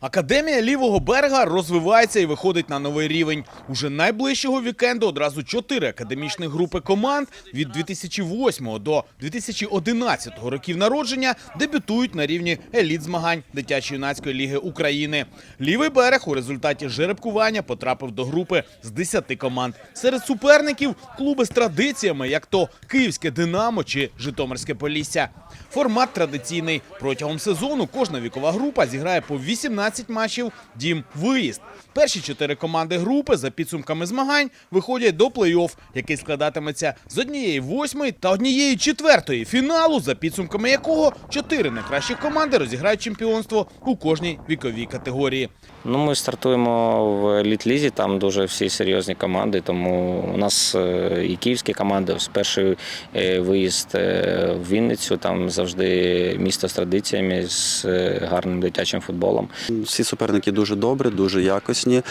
Академія лівого берега розвивається і виходить на новий рівень. Уже найближчого вікенду одразу чотири академічні групи команд від 2008 до 2011 років народження дебютують на рівні еліт змагань дитячо-юнацької ліги України. Лівий берег у результаті жеребкування потрапив до групи з 10 команд. Серед суперників клуби з традиціями, як то Київське Динамо чи Житомирське Полісся. Формат традиційний. Протягом сезону кожна вікова група зіграє по 18 матчів дім-виїзд. Перші чотири команди групи за підсумками змагань виходять до плей-офф, який складатиметься з однієї восьмої та однієї четвертої фіналу, за підсумками якого чотири найкращі команди розіграють чемпіонство у кожній віковій категорії. Ну, ми стартуємо в еліт-лізі, там дуже всі серйозні команди, тому у нас е, і київські команди, перший е, виїзд е, в Вінницю, там завжди місто з традиціями, з гарним дитячим футболом. Всі суперники дуже добрі, дуже якісні,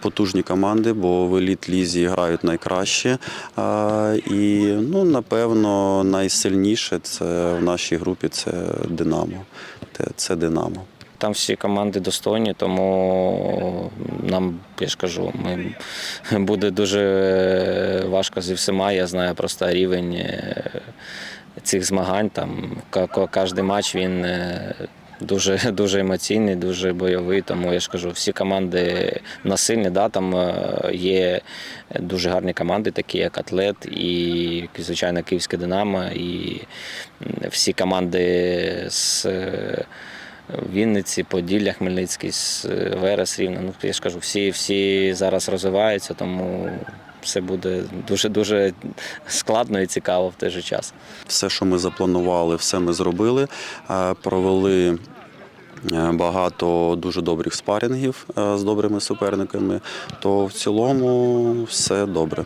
потужні команди, бо в еліт-лізі грають найкраще. І ну, напевно найсильніше це в нашій групі це Динамо. Це Динамо. Там всі команди достойні, тому нам, я ж кажу, ми, буде дуже важко зі всіма. Я знаю просто рівень е, цих змагань. Там кожен матч він е, дуже, дуже емоційний, дуже бойовий. Тому я ж кажу, всі команди насильні. Да, там е, є дуже гарні команди, такі як Атлет і, звичайно, Київське Динамо, і всі команди з. Е, Вінниці, Поділля, Хмельницький, Верес, Рівне. Ну, я ж кажу, всі, всі зараз розвиваються, тому все буде дуже дуже складно і цікаво в той же час. Все, що ми запланували, все ми зробили. Е, Провели е, багато дуже добрих спарингів е, з добрими суперниками, то в цілому все добре.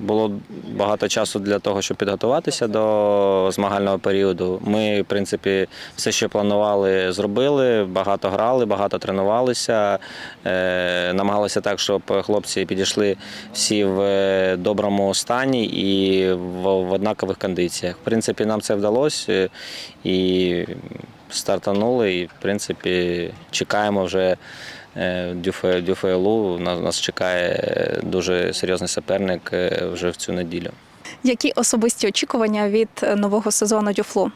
Було багато часу для того, щоб підготуватися до змагального періоду. Ми, в принципі, все, що планували, зробили. Багато грали, багато тренувалися. Е, намагалися так, щоб хлопці підійшли всі в доброму стані і в, однакових кондиціях. В принципі, нам це вдалося і стартанули. І, в принципі, чекаємо вже. е, Дюфейлу нас, нас чекає дуже серйозний суперник е, вже в цю неділю. Які особисті очікування від е, нового сезону Дюфлу?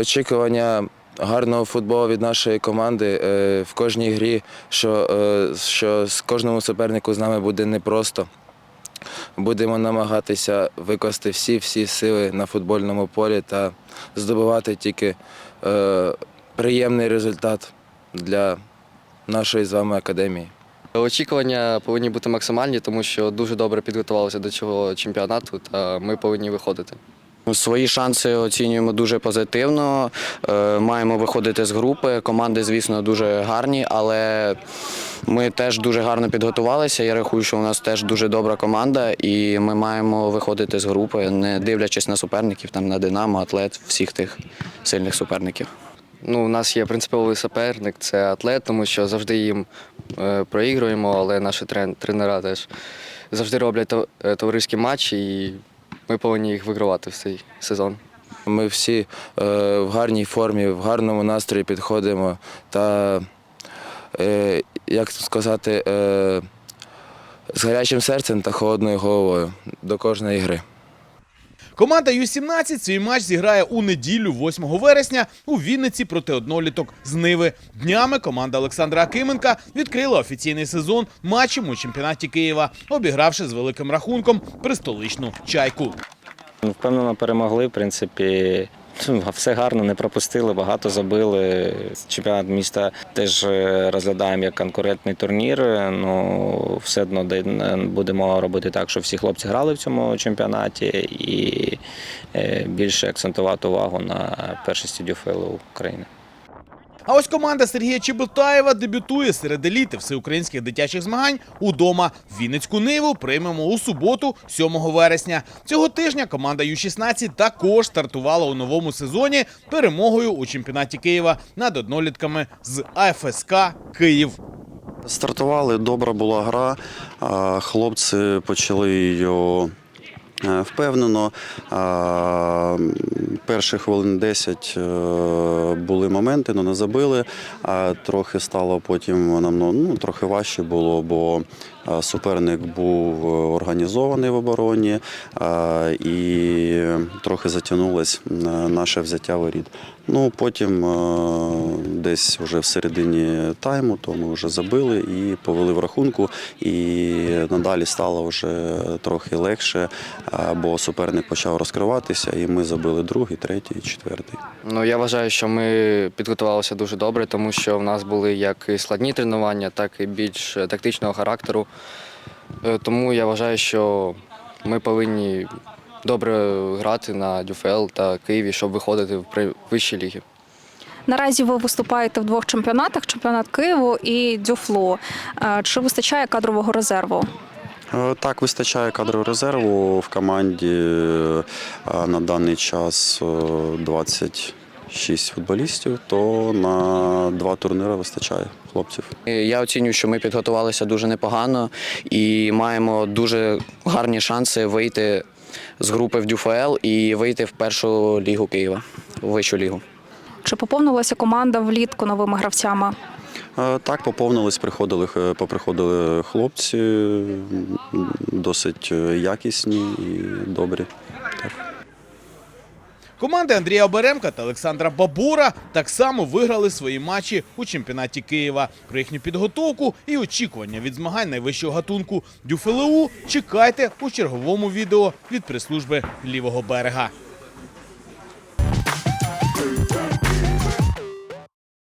Очікування гарного футболу від нашої команди в кожній грі, що, що з кожному супернику з нами буде непросто. Будемо намагатися викласти всі всі сили на футбольному полі та здобувати тільки приємний результат для нашої з вами академії. Очікування повинні бути максимальні, тому що дуже добре підготувалися до цього чемпіонату, та ми повинні виходити. Свої шанси оцінюємо дуже позитивно. Е, Маємо виходити з групи. Команди, звісно, дуже гарні, але ми теж дуже гарно підготувалися. Я рахую, що у нас теж дуже добра команда, і ми маємо виходити з групи, не дивлячись на суперників, там на Динамо, Атлет, всіх тих сильних суперників. Ну, у нас є принциповий суперник, це атлет, тому що завжди їм е, проігруємо, але наші тренера теж завжди роблять е, товариські матчі, і ми повинні їх вигравати в цей сезон. Ми всі е, в гарній формі, в гарному настрої підходимо та, е, як сказати, е, з гарячим серцем та холодною головою до кожної гри. Команда Ю-17 свій матч зіграє у неділю, 8 вересня, у Вінниці проти одноліток з Ниви. Днями команда Олександра Акименка відкрила офіційний сезон матчем у чемпіонаті Києва, обігравши з великим рахунком пристоличну чайку. Впевнено, перемогли. В принципі, все гарно, не пропустили, багато забили. Чемпіонат міста теж е, розглядаємо як конкурентний турнір. Ну, все одно де- будемо робити так, щоб всі хлопці грали в цьому чемпіонаті і е, більше акцентувати увагу на першості дюфелу України. А ось команда Сергія Чеботаєва дебютує серед еліти всеукраїнських дитячих змагань удома. Вінницьку ниву приймемо у суботу, 7 вересня. Цього тижня команда Ю-16 також стартувала у новому сезоні перемогою у чемпіонаті Києва над однолітками з АФСК Київ. Стартували, добра була гра. Хлопці почали її впевнено. А, Перші хвилин 10 е, були моменти, але не забили. Трохи стало потім нам ну, ну, трохи важче було, бо е, суперник був е, організований в обороні і трохи затягнулось наше взяття воріт. Ну, потім е, десь вже в середині тайму, то ми вже забили і повели в рахунку. І надалі стало вже трохи легше, бо суперник почав розкриватися, і ми забили другий, третій, четвертий. Ну, я вважаю, що ми підготувалися дуже добре, тому що в нас були як і складні тренування, так і більш е, тактичного характеру. Е, тому я вважаю, що ми повинні добре грати на Дюфел та Києві, щоб виходити в вищі ліги. Наразі ви виступаєте в двох чемпіонатах: чемпіонат Києву і Дюфло. Е, чи вистачає кадрового резерву? Е, так, вистачає кадрового резерву в команді на даний час 20 шість футболістів, то на два турніри вистачає хлопців. Я оцінюю, що ми підготувалися дуже непогано і маємо дуже гарні шанси вийти з групи в ДЮФЛ і вийти в першу лігу Києва, в вищу лігу. Чи поповнилася команда влітку новими гравцями? Е, так, поповнились, приходили е, поприходили хлопці, досить е, якісні і добрі. Команди Андрія Оберемка та Олександра Бабура так само виграли свої матчі у чемпіонаті Києва. Про їхню підготовку і очікування від змагань найвищого гатунку Дюфелеу чекайте у черговому відео від прес-служби лівого берега.